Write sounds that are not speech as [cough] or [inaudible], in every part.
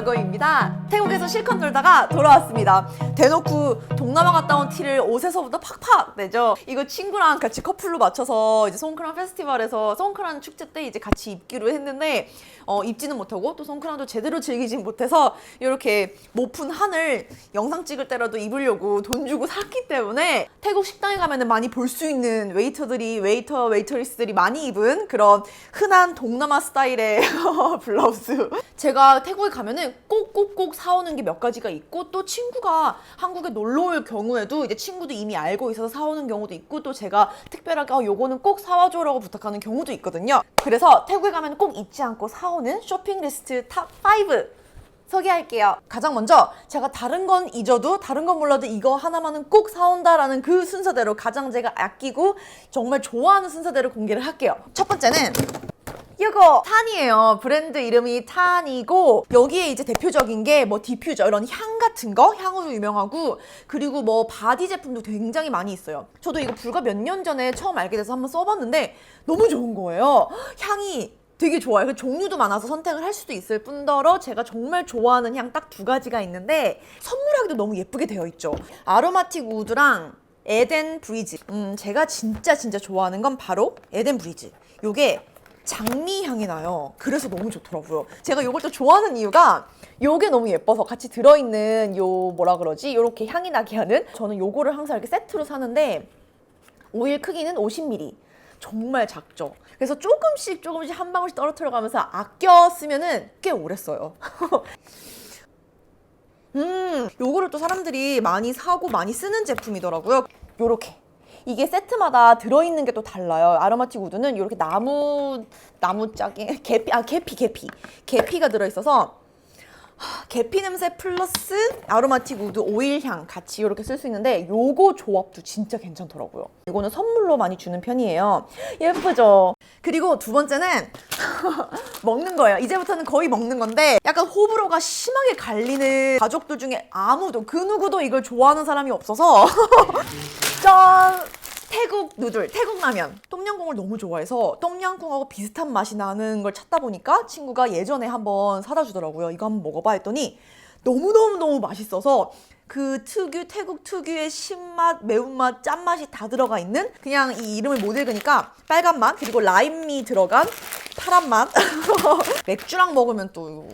단어고입니다. 태국에서 실컷 놀다가 돌아왔습니다. 대놓고 동남아 갔다 온 티를 옷에서부터 팍팍 내죠. 이거 친구랑 같이 커플로 맞춰서 이제 송크란 페스티벌에서 송크란 축제 때 이제 같이 입기로 했는데 어, 입지는 못하고 또 송크란도 제대로 즐기진 못해서 이렇게 모픈 한을 영상 찍을 때라도 입으려고 돈 주고 샀기 때문에 태국 식당에 가면은 많이 볼 수 있는 웨이터들이 웨이터 웨이터리스들이 많이 입은 그런 흔한 동남아 스타일의 [laughs] 블라우스. 제가 태국에 가면은 꼭꼭꼭 사오는 게 몇 가지가 있고 또 친구가 한국에 놀러 올 경우에도 이제 친구도 이미 알고 있어서 사오는 경우도 있고 또 제가 특별하게 어, 요거는 꼭 사와줘 라고 부탁하는 경우도 있거든요. 그래서 태국에 가면 꼭 잊지 않고 사오는 쇼핑 리스트 탑5 소개할게요. 가장 먼저 제가 다른 건 잊어도 다른 건 몰라도 이거 하나만은 꼭 사온다라는 그 순서대로 가장 제가 아끼고 정말 좋아하는 순서대로 공개를 할게요. 첫 번째는 이거 탄이에요. 브랜드 이름이 탄이고 여기에 이제 대표적인 게 뭐 디퓨저 이런 향 같은 거 향으로 유명하고 그리고 뭐 바디 제품도 굉장히 많이 있어요. 저도 이거 불과 몇 년 전에 처음 알게 돼서 한번 써봤는데 너무 좋은 거예요. 향이 되게 좋아요. 그 종류도 많아서 선택을 할 수도 있을 뿐더러 제가 정말 좋아하는 향 딱 두 가지가 있는데 선물하기도 너무 예쁘게 되어 있죠. 아로마틱 우드랑 에덴 브리즈. 음, 제가 진짜 진짜 좋아하는 건 바로 에덴 브리즈. 요게 장미 향이 나요. 그래서 너무 좋더라고요. 제가 요걸 또 좋아하는 이유가 요게 너무 예뻐서 같이 들어있는 요 뭐라 그러지? 요렇게 향이 나게 하는 저는 요거를 항상 이렇게 세트로 사는데 오일 크기는 50ml. 정말 작죠. 그래서 조금씩 조금씩 한 방울씩 떨어뜨려 가면서 아껴 쓰면은 꽤 오래 써요. [laughs] 음, 요거를 또 사람들이 많이 사고 많이 쓰는 제품이더라고요. 요렇게. 이게 세트마다 들어있는 게 또 달라요. 아로마틱 우드는 이렇게 나무, 나무 짝에, [laughs] 계피, 아, 계피, 계피. 계피가 들어있어서 하, 계피 냄새 플러스 아로마틱 우드 오일 향 같이 이렇게 쓸 수 있는데 요거 조합도 진짜 괜찮더라고요. 이거는 선물로 많이 주는 편이에요. 예쁘죠? 그리고 두 번째는 [laughs] 먹는 거예요. 이제부터는 거의 먹는 건데 약간 호불호가 심하게 갈리는 가족들 중에 아무도 그 누구도 이걸 좋아하는 사람이 없어서 [laughs] 짠! 태국 누들, 태국 라면. 똠양꿍을 너무 좋아해서 똠양꿍하고 비슷한 맛이 나는 걸 찾다 보니까 친구가 예전에 한번 사다 주더라고요. 이거 한번 먹어봐 했더니 너무너무너무 맛있어서 그 특유, 태국 특유의 신맛, 매운맛, 짠맛이 다 들어가 있는 그냥 이 이름을 못 읽으니까 빨간 맛, 그리고 라임이 들어간 파란 맛. [laughs] 맥주랑 먹으면 또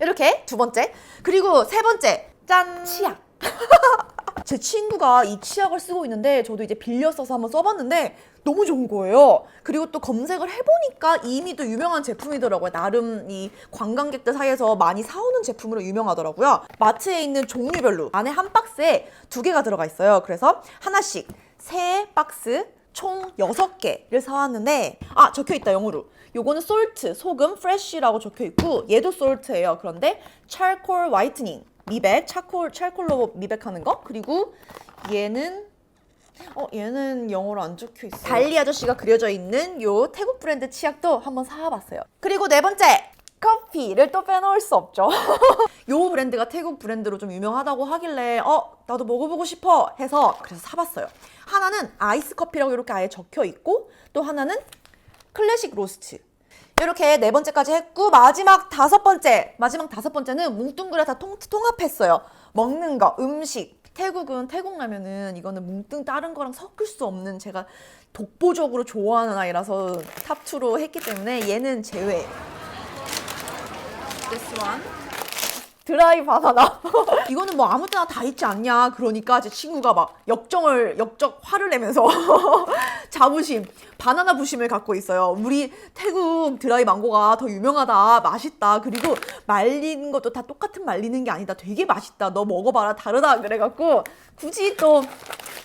이렇게 두 번째. 그리고 세 번째. 짠! 치약. [laughs] 제 친구가 이 치약을 쓰고 있는데 저도 이제 빌려 써서 한번 써봤는데 너무 좋은 거예요. 그리고 또 검색을 해보니까 이미 또 유명한 제품이더라고요. 나름 이 관광객들 사이에서 많이 사오는 제품으로 유명하더라고요. 마트에 있는 종류별로 안에 한 박스에 두 개가 들어가 있어요. 그래서 하나씩 세 박스 총 6개를 사왔는데 아 적혀 있다 영어로 요거는 솔트 소금 프레쉬라고 적혀 있고 얘도 솔트예요 그런데 charcoal whitening 미백 차콜 찰콜로 미백하는 거 그리고 얘는 어 얘는 영어로 안 적혀 있어 달리 아저씨가 그려져 있는 요 태국 브랜드 치약도 한번 사와봤어요 그리고 네 번째 커피를 또 빼놓을 수 없죠. [laughs] 요 브랜드가 태국 브랜드로 좀 유명하다고 하길래 어 나도 먹어보고 싶어 해서 그래서 사봤어요. 하나는 아이스 커피라고 이렇게 아예 적혀 있고 또 하나는 클래식 로스트. 이렇게 네 번째까지 했고 마지막 다섯 번째 마지막 다섯 번째는 뭉뚱그려 다 통, 통합했어요. 먹는 거 음식 태국은 태국 라면은 이거는 뭉뚱 다른 거랑 섞을 수 없는 제가 독보적으로 좋아하는 아이라서 탑 2로 했기 때문에 얘는 제외. This one. 드라이 바나나. [laughs] 이거는 뭐 아무 때나 다 있지 않냐. 그러니까 제 친구가 막 역정을, 역적 화를 내면서 [laughs] 자부심, 바나나 부심을 갖고 있어요. 우리 태국 드라이 망고가 더 유명하다. 맛있다. 그리고 말린 것도 다 똑같은 말리는 게 아니다. 되게 맛있다. 너 먹어봐라. 다르다. 그래갖고 굳이 또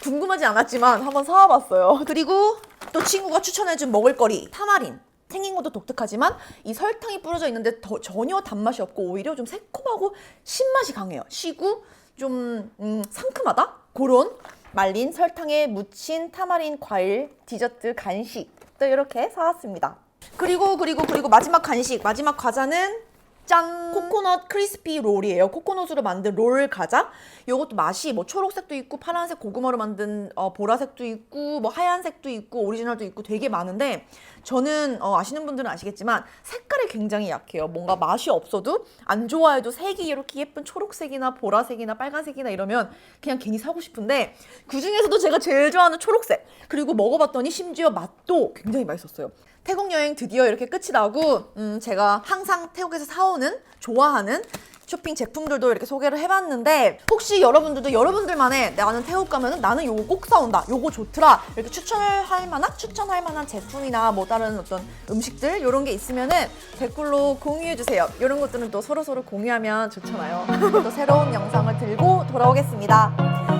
궁금하지 않았지만 한번 사와봤어요. 그리고 또 친구가 추천해준 먹을거리. 타마린. 생긴 것도 독특하지만 이 설탕이 뿌려져 있는데 더, 전혀 단맛이 없고 오히려 좀 새콤하고 신맛이 강해요. 시고 좀 음, 상큼하다? 그런 말린 설탕에 묻힌 타마린 과일 디저트 간식 또 이렇게 사왔습니다. 그리고 그리고 그리고 마지막 간식 마지막 과자는 짠! 코코넛 크리스피 롤이에요. 코코넛으로 만든 롤 과자. 요것도 맛이 뭐 초록색도 있고 파란색 고구마로 만든 어, 보라색도 있고 뭐 하얀색도 있고 오리지널도 있고 되게 많은데 저는 어, 아시는 분들은 아시겠지만 색깔이 굉장히 약해요. 뭔가 맛이 없어도 안 좋아해도 색이 이렇게 예쁜 초록색이나 보라색이나 빨간색이나 이러면 그냥 괜히 사고 싶은데 그 중에서도 제가 제일 좋아하는 초록색. 그리고 먹어봤더니 심지어 맛도 굉장히 맛있었어요. 태국 여행 드디어 이렇게 끝이 나고 음, 제가 항상 태국에서 사 오는 좋아하는 쇼핑 제품들도 이렇게 소개를 해봤는데 혹시 여러분들도 여러분들만의 나는 태국 가면은 나는 요거 꼭 사온다 요거 좋더라 이렇게 추천을 할 만한 추천할 만한 제품이나 뭐 다른 어떤 음식들 이런 게 있으면은 댓글로 공유해 주세요. 이런 것들은 또 서로 서로 공유하면 좋잖아요. 또 새로운 영상을 들고 돌아오겠습니다